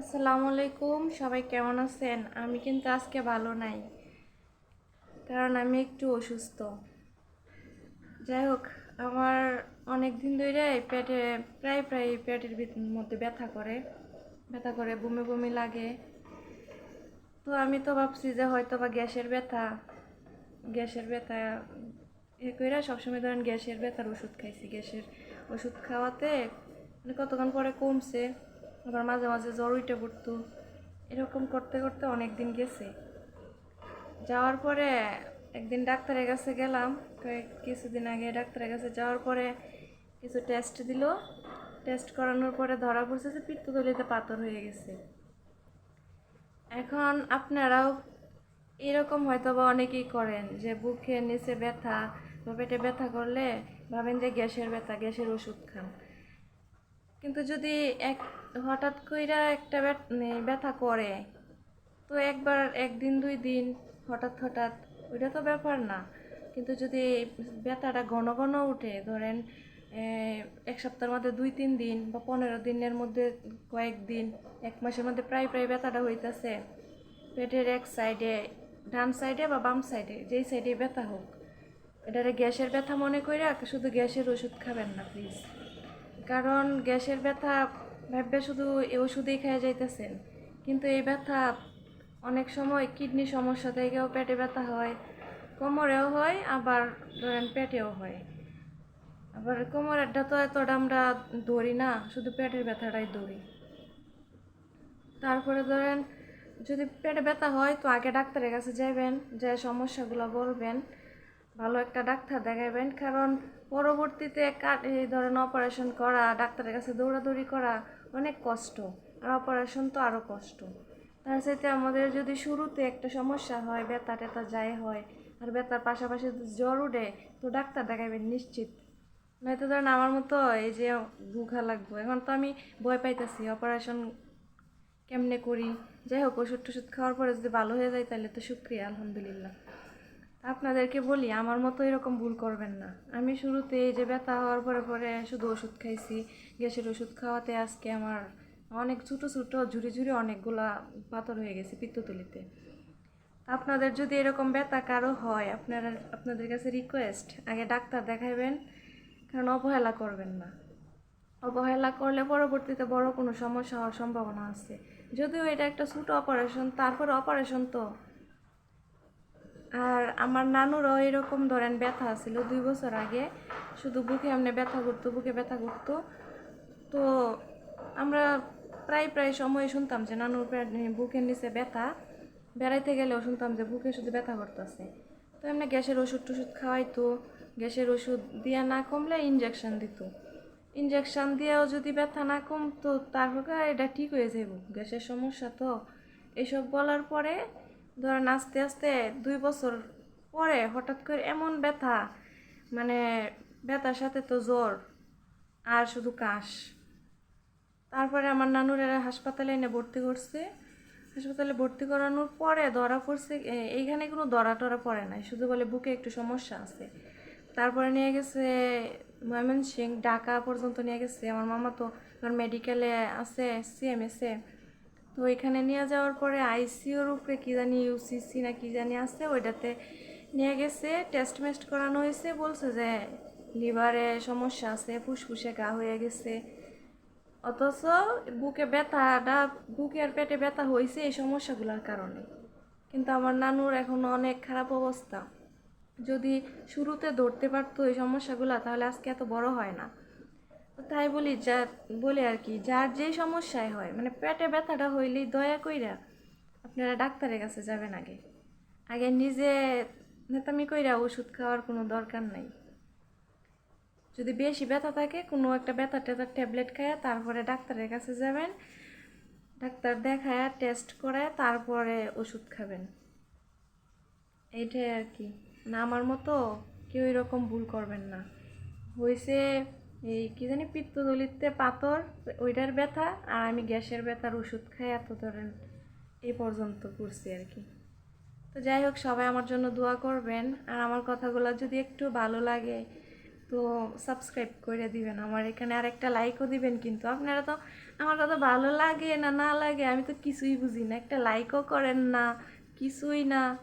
আসসালামু আলাইকুম, সবাই কেমন আছেন? আমি কিন্তু আজকে ভালো নাই, কারণ আমি একটু অসুস্থ। যাই হোক, আমার অনেক দিন ধরে পেটে, প্রায় প্রায় পেটের মধ্যে ব্যথা করে ব্যথা করে, বমি বমি লাগে। তো আমি তো ভাবছি যে হয়তো বা গ্যাসের ব্যথা গ্যাসের ব্যথা এ কইরা সবসময় ধরেন গ্যাসের ব্যথার ওষুধ খাইছি, গ্যাসের ওষুধ খাওয়াতে মানে কতক্ষণ পরে কমছে। আবার মাঝে মাঝে জ্বর উঠে পড়তো। এরকম করতে করতে অনেক দিন গেছে। যাওয়ার পরে একদিন ডাক্তারের কাছে গেলাম। কয়েক কিছুদিন আগে ডাক্তারের কাছে যাওয়ার পরে কিছু টেস্ট দিল। টেস্ট করানোর পরে ধরা পড়ছে যে পিত্তথলিতে পাথর হয়ে গেছে। এখন আপনারাও এরকম হয়তো বা অনেকেই করেন যে বুকে, নিচে ব্যথা বা পেটে ব্যথা করলে ভাবেন যে গ্যাসের ব্যথা, গ্যাসের ওষুধ খান। কিন্তু যদি এক, হঠাৎ কইরা একটা মানে ব্যথা করে, তো একবার, একদিন, দুই দিন, হঠাৎ হঠাৎ, ওইটা তো ব্যাপার না। কিন্তু যদি ব্যথাটা ঘন ঘন উঠে, ধরেন এক সপ্তাহের মধ্যে দুই, তিন দিন বা পনেরো দিনের মধ্যে কয়েকদিন এক মাসের মধ্যে প্রায় প্রায় ব্যথাটা হইতাছে, পেটের এক সাইডে, ডান সাইডে বা বাম সাইডে, যেই সাইডে ব্যথা হোক, এটারে গ্যাসের ব্যথা মনে কইরা শুধু গ্যাসের ওষুধ খাবেন না প্লিজ কারণ গ্যাসের ব্যথা ভাববে শুধু এই ওষুধেই খেয়ে যাইতেছেন। কিন্তু এই ব্যথা অনেক সময় কিডনি সমস্যা থেকেও পেটে ব্যথা হয়, কোমরেও হয়, আবার ধরেন পেটেও হয়। আবার কোমরেরটা তো এতটা আমরা ধরি না, শুধু পেটের ব্যথাটাই ধরি। তারপরে ধরেন যদি পেটে ব্যথা হয় তো আগে ডাক্তারের কাছে যাবেন যে সমস্যাগুলো বলবেন। ভালো একটা ডাক্তার দেখাবেন কারণ পরবর্তীতে এই ধরেন অপারেশন করা, ডাক্তারের কাছে দৌড়াদৌড়ি করা অনেক কষ্ট, আর অপারেশন তো আরও কষ্ট। তার সাথে আমাদের যদি শুরুতে একটা সমস্যা হয়, ব্যথা ট্যাথা যাই হয়, আর ব্যথার পাশাপাশি জ্বর উঠে, তো ডাক্তার দেখাবেন নিশ্চিত। নয়তো ধরেন আমার মতো এই যে গুখা লাগবো, এখন তো আমি ভয় পাইতেছি অপারেশন কেমনে করি? যাই হোক ওষুধ টষুধ খাওয়ার পরে যদি ভালো হয়ে যায়, তাহলে তো শুক্রিয়া, আলহামদুলিল্লাহ। আপনাদেরকে বলি, আমার মতো এরকম ভুল করবেন না। আমি শুরুতে এই যে ব্যথা হওয়ার পরে পরে শুধু ওষুধ খাইছি, গ্যাসের ওষুধ খাওয়াতে আজকে আমার অনেক ছোটো ছোটো, ঝুড়ি ঝুড়ি অনেকগুলা পাথর হয়ে গেছে পিত্তথলিতে। আপনাদের যদি এরকম ব্যথা কারও হয়, আপনারা, আপনাদের কাছে রিকোয়েস্ট আগে ডাক্তার দেখাবেন কারণ অবহেলা করবেন না। অবহেলা করলে পরবর্তীতে বড় কোনো সমস্যা হওয়ার সম্ভাবনা আছে। যদিও এটা একটা ছোটো অপারেশন তারপরে অপারেশন তো আর আমার নানুরও এরকম ধরেন ব্যথা ছিল দুই বছর আগে। শুধু বুকে এমনি ব্যথা করতো, বুকে ব্যথা করতো। তো আমরা প্রায় প্রায় সময় শুনতাম যে নানুর বুকের নিচে ব্যথা। বেড়াইতে গেলেও শুনতাম যে বুকে শুধু ব্যথা করতেছে। তো এমনি গ্যাসের ওষুধ টষুধ খাওয়াইতো। গ্যাসের ওষুধ দিয়া না কমলে ইঞ্জেকশন দিত। ইঞ্জেকশন দিয়েও যদি ব্যথা না কমতো তারপরে এটা ঠিক হয়ে যাব গ্যাসের সমস্যা তো। এসব বলার পরে ধরেন আস্তে আস্তে দুই বছর পরে হঠাৎ করে এমন ব্যথা মানে ব্যথার সাথে তো জ্বর আর শুধু কাশ। তারপরে আমার নানুর এরা হাসপাতালে এনে ভর্তি করছে। হাসপাতালে ভর্তি করানোর পরে ধরা পড়ছে এইখানে কোনো ধরা টরা পড়ে নাই, শুধু বলে বুকে একটু সমস্যা আছে। তারপরে নিয়ে গেছে ময়মনসিং ঢাকা পর্যন্ত নিয়ে গেছে। আমার মামা তো মেডিকেলে আছে সিএমএসে তো এখানে নিয়ে যাওয়ার পরে আইসিওর উপরে কী জানি ইউসিসি না কী জানি আছে, ওইটাতে নিয়ে গেছে টেস্ট মেস্ট করানো হয়েছে, বলছে যে লিভারে সমস্যা আছে, ফুসফুসে গা হয়ে গেছে। অথচ বুকে ব্যথাটা, বুকে আর পেটে ব্যথা হয়েছে এই সমস্যাগুলোর কারণে। কিন্তু আমার নানুর এখন অনেক খারাপ অবস্থা। যদি শুরুতে ধরতে পারতো এই সমস্যাগুলো, তাহলে আজকে এত বড় হয় না। তাই বলি, যা, বলি আর কি, যার যেই সমস্যায় হয় মানে পেটে ব্যথাটা হইলেই দয়া কইরা আপনারা ডাক্তারের কাছে যাবেন আগে। আগে নিজে নেতামি কইরা ওষুধ খাওয়ার কোনো দরকার নাই। যদি বেশি ব্যথা থাকে, কোনো একটা ব্যথা ট্যাথার ট্যাবলেট খায় তারপরে ডাক্তারের কাছে যাবেন, ডাক্তার দেখায় টেস্ট করে তারপরে ওষুধ খাবেন। এইটাই আর কি। না, আমার মতো কেউ এরকম ভুল করবেন না। হয়েছে এই কি জানি পিত্তদলিতে পাথর, ওইটার ব্যথা, আর আমি গ্যাসের ব্যথার ওষুধ খাই এত ধরেন। এই পর্যন্ত করছি আর কি। তো যাই হোক, সবাই আমার জন্য দোয়া করবেন। আর আমার কথাগুলো যদি একটু ভালো লাগে, তো সাবস্ক্রাইব করে দিবেন। আমার এখানে আর একটা লাইকও দিবেন কিন্তু। আপনারা তো আমার কথা ভালো লাগে না না লাগে, আমি তো কিছুই বুঝি না। একটা লাইকও করেন না, কিছুই না।